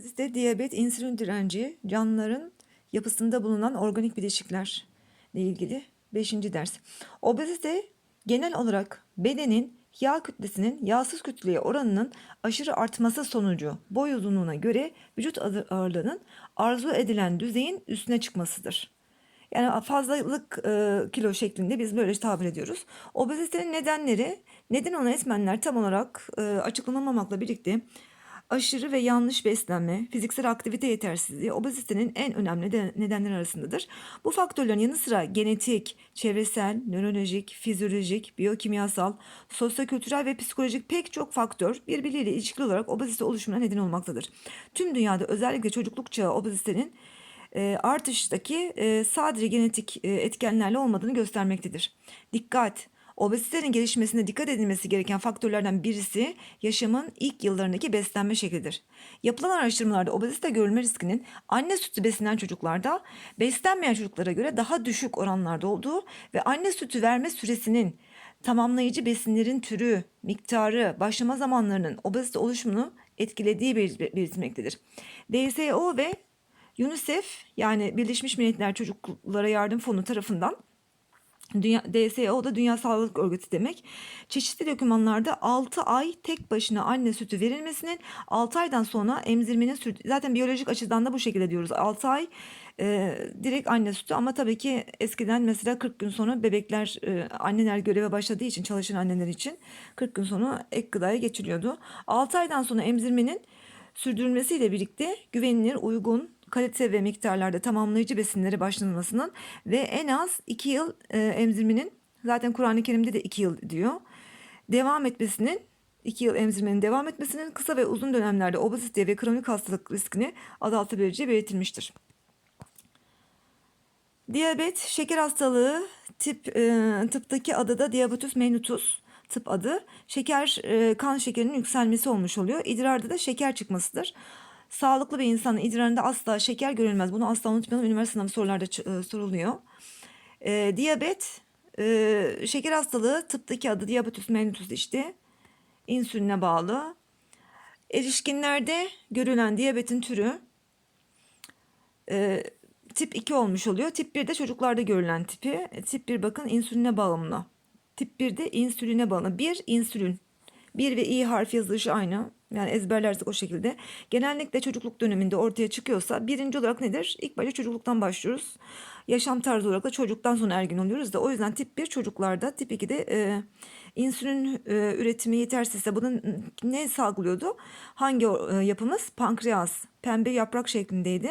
Obezite, diyabet, insülin direnci, canlıların yapısında bulunan organik bileşiklerle ilgili 5. ders. Obezite genel olarak bedenin yağ kütlesinin yağsız kütleye oranının aşırı artması sonucu boy uzunluğuna göre vücut ağır- ağırlığının arzu edilen düzeyin üstüne çıkmasıdır. Yani fazlalık e, kilo şeklinde biz böyle tabir ediyoruz. Obezitenin nedenleri, neden olan etmenler tam olarak e, açıklanamamakla birlikte aşırı ve yanlış beslenme, fiziksel aktivite yetersizliği obezitenin en önemli de- nedenleri arasındadır. Bu faktörlerin yanı sıra genetik, çevresel, nörolojik, fizyolojik, biyokimyasal, sosyokültürel ve psikolojik pek çok faktör birbiriyle ilişkili olarak obezite oluşumuna neden olmaktadır. Tüm dünyada özellikle çocukluk çağı obezitenin e, artıştaki e, sadece genetik e, etkenlerle olmadığını göstermektedir. Dikkat! Obezitenin gelişmesine dikkat edilmesi gereken faktörlerden birisi yaşamın ilk yıllarındaki beslenme şeklidir. Yapılan araştırmalarda obezite görülme riskinin anne sütü beslenen çocuklarda beslenmeyen çocuklara göre daha düşük oranlarda olduğu ve anne sütü verme süresinin tamamlayıcı besinlerin türü, miktarı, başlama zamanlarının obezite oluşumunu etkilediği belir- belirtilmektedir. DSO ve UNICEF yani Birleşmiş Milletler Çocuklara Yardım Fonu tarafından Dünya, DSO da Dünya Sağlık Örgütü demek. Çeşitli dokümanlarda 6 ay tek başına anne sütü verilmesinin 6 aydan sonra emzirmenin sürdüğü zaten biyolojik açıdan da bu şekilde diyoruz. 6 ay e, direkt anne sütü ama tabii ki eskiden mesela 40 gün sonra bebekler e, anneler göreve başladığı için çalışan anneler için 40 gün sonra ek gıdaya geçiliyordu. 6 aydan sonra emzirmenin sürdürülmesiyle birlikte güvenilir, uygun, kalite ve miktarlarda tamamlayıcı besinlere başlanılmasının ve en az 2 yıl e, emzirmenin zaten Kur'an-ı Kerim'de de 2 yıl diyor. Devam etmesinin 2 yıl emzirmenin devam etmesinin kısa ve uzun dönemlerde obezite ve kronik hastalık riskini azaltabileceği belirtilmiştir. Diyabet, şeker hastalığı, tip e, tıptaki adı da diabetes mellitus tıp adı. Şeker e, kan şekerinin yükselmesi olmuş oluyor. İdrarda da şeker çıkmasıdır. Sağlıklı bir insanın idrarında asla şeker görülmez. Bunu asla unutmayalım. Üniversite sınavı sorularda e, soruluyor. E, diyabet, e, şeker hastalığı tıptaki adı diabetes mellitus işte. İnsüline bağlı. Erişkinlerde görülen diyabetin türü e, tip 2 olmuş oluyor. Tip 1 de çocuklarda görülen tipi. E, Tip 1 bakın insüline bağımlı. Tip 1 de insüline bağımlı. 1 insülin. 1 ve i harfi yazılışı aynı. Yani ezberlersek o şekilde. Genellikle çocukluk döneminde ortaya çıkıyorsa birinci olarak nedir? İlk başta çocukluktan başlıyoruz. Yaşam tarzı olarak da çocuktan sonra ergin oluyoruz da o yüzden tip 1 çocuklarda tip 2'de e, insülin e, üretimi yetersizse bunun ne salgılıyordu? Hangi e, yapımız? Pankreas. Pembe yaprak şeklindeydi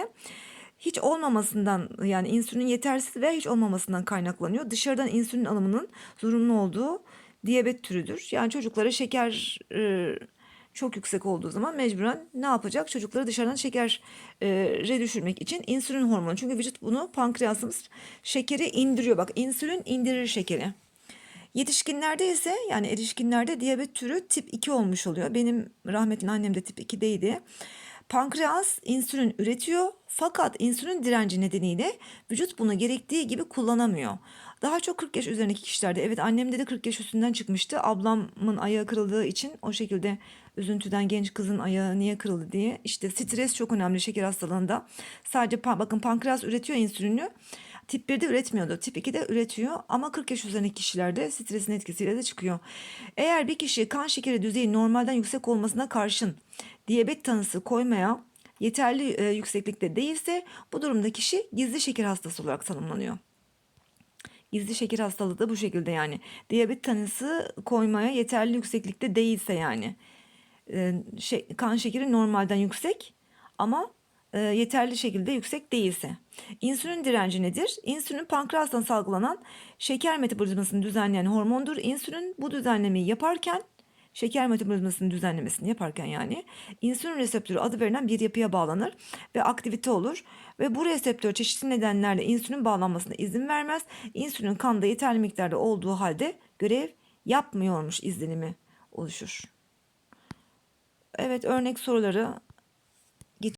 hiç olmamasından yani insülin yetersiz ve hiç olmamasından kaynaklanıyor. Dışarıdan insülin alımının zorunlu olduğu diyabet türüdür. Yani çocuklara şeker e, çok yüksek olduğu zaman mecburen ne yapacak? Çocukları dışarıdan şeker e, düşürmek için insülin hormonu. Çünkü vücut bunu pankreasımız şekeri indiriyor. Bak insülin indirir şekeri. Yetişkinlerde ise yani erişkinlerde diyabet türü tip 2 olmuş oluyor. Benim rahmetli annem de tip 2'deydi. Pankreas insülin üretiyor fakat insülin direnci nedeniyle vücut bunu gerektiği gibi kullanamıyor. Daha çok 40 yaş üzerindeki kişilerde evet annemde de 40 yaş üstünden çıkmıştı. Ablamın ayağı kırıldığı için o şekilde üzüntüden genç kızın ayağı niye kırıldı diye. İşte stres çok önemli şeker hastalığında. Sadece bakın pankreas üretiyor insülini. Tip 1'de üretmiyordu. Tip 2'de üretiyor ama 40 yaş üzerindeki kişilerde stresin etkisiyle de çıkıyor. Eğer bir kişi kan şekeri düzeyi normalden yüksek olmasına karşın diyabet tanısı koymaya yeterli e, yükseklikte değilse bu durumda kişi gizli şeker hastası olarak tanımlanıyor. Gizli şeker hastalığı da bu şekilde yani. Diyabet tanısı koymaya yeterli yükseklikte değilse yani. Ee, şey, kan şekeri normalden yüksek ama e, yeterli şekilde yüksek değilse. İnsülin direnci nedir? İnsülin pankreastan salgılanan şeker metabolizmasını düzenleyen hormondur. İnsülin bu düzenlemeyi yaparken şeker metabolizmasının düzenlemesini yaparken yani insülin reseptörü adı verilen bir yapıya bağlanır ve aktivite olur ve bu reseptör çeşitli nedenlerle insülin bağlanmasına izin vermez. İnsülin kanda yeterli miktarda olduğu halde görev yapmıyormuş izlenimi oluşur. Evet örnek soruları